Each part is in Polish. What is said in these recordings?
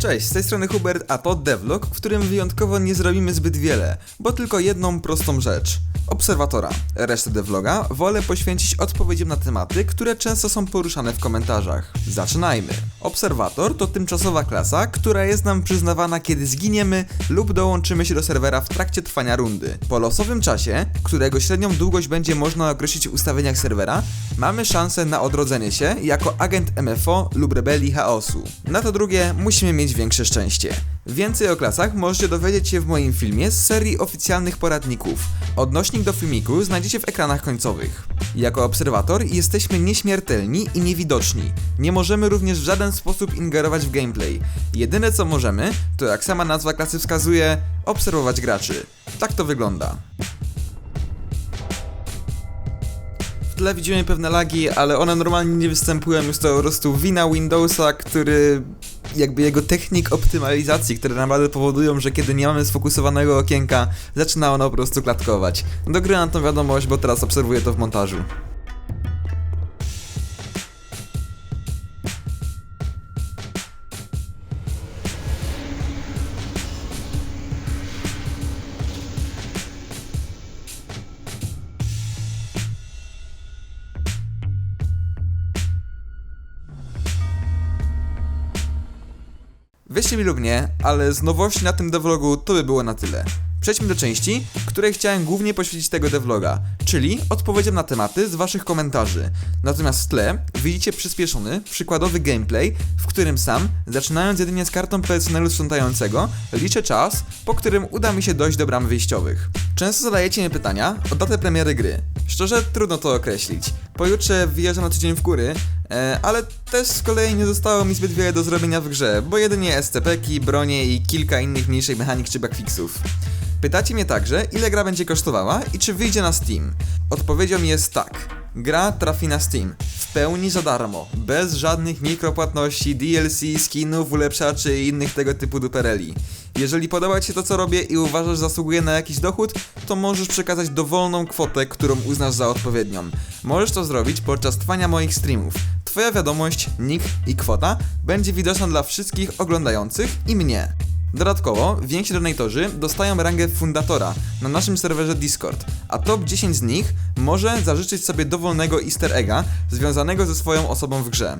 Cześć, z tej strony Hubert, a to devlog, w którym wyjątkowo nie zrobimy zbyt wiele, bo tylko jedną prostą rzecz. Obserwatora. Resztę devloga wolę poświęcić odpowiedziom na tematy, które często są poruszane w komentarzach. Zaczynajmy. Obserwator to tymczasowa klasa, która jest nam przyznawana kiedy zginiemy lub dołączymy się do serwera w trakcie trwania rundy. Po losowym czasie, którego średnią długość będzie można określić w ustawieniach serwera, mamy szansę na odrodzenie się jako agent MFO lub rebelii chaosu. Na to drugie musimy mieć większe szczęście. Więcej o klasach możecie dowiedzieć się w moim filmie z serii oficjalnych poradników. Odnośnik do filmiku znajdziecie w ekranach końcowych. Jako obserwator jesteśmy nieśmiertelni i niewidoczni. Nie możemy również w żaden sposób ingerować w gameplay. Jedyne co możemy, to jak sama nazwa klasy wskazuje, obserwować graczy. Tak to wygląda. W tle widzimy pewne lagi, ale one normalnie nie występują, jest to po prostu wina Windowsa, który jakby jego technik optymalizacji, które naprawdę powodują, że kiedy nie mamy sfokusowanego okienka, zaczyna ono po prostu klatkować. Dogrywam tą wiadomość, bo teraz obserwuję to w montażu. Wierzcie mi lub nie, ale z nowości na tym devlogu to by było na tyle. Przejdźmy do części, której chciałem głównie poświęcić tego devloga, czyli odpowiedziom na tematy z waszych komentarzy. Natomiast w tle widzicie przyspieszony, przykładowy gameplay, w którym sam, zaczynając jedynie z kartą personelu sprzątającego, liczę czas, po którym uda mi się dojść do bram wyjściowych. Często zadajecie mi pytania o datę premiery gry. Szczerze trudno to określić. Pojutrze wyjeżdżam na tydzień w góry, e, ale też z kolei nie zostało mi zbyt wiele do zrobienia w grze, bo jedynie SCP-ki, bronie i kilka innych mniejszych mechanik czy bugfixów. Pytacie mnie także, ile gra będzie kosztowała i czy wyjdzie na Steam. Odpowiedzią jest tak. Gra trafi na Steam. W pełni za darmo. Bez żadnych mikropłatności, DLC, skinów, ulepszaczy i innych tego typu dupereli. Jeżeli podoba Ci się to co robię i uważasz, że zasługuje na jakiś dochód, to możesz przekazać dowolną kwotę, którą uznasz za odpowiednią. Możesz to zrobić podczas trwania moich streamów. Twoja wiadomość, nick i kwota będzie widoczna dla wszystkich oglądających i mnie. Dodatkowo, więksi donatorzy dostają rangę fundatora na naszym serwerze Discord, a top 10 z nich może zażyczyć sobie dowolnego easter egga związanego ze swoją osobą w grze.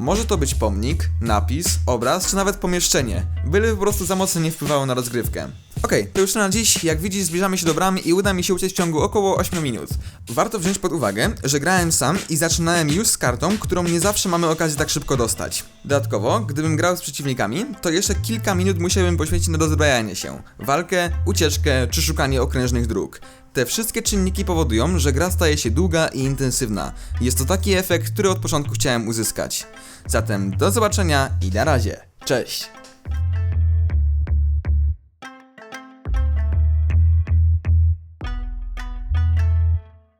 Może to być pomnik, napis, obraz czy nawet pomieszczenie, byle po prostu za mocno nie wpływało na rozgrywkę. Okej, to już na dziś. Jak widzisz, zbliżamy się do bramy i uda mi się uciec w ciągu około 8 minut. Warto wziąć pod uwagę, że grałem sam i zaczynałem już z kartą, którą nie zawsze mamy okazję tak szybko dostać. Dodatkowo, gdybym grał z przeciwnikami, to jeszcze kilka minut musiałbym poświęcić na dozbrajanie się, walkę, ucieczkę czy szukanie okrężnych dróg. Te wszystkie czynniki powodują, że gra staje się długa i intensywna. Jest to taki efekt, który od początku chciałem uzyskać. Zatem do zobaczenia i na razie. Cześć!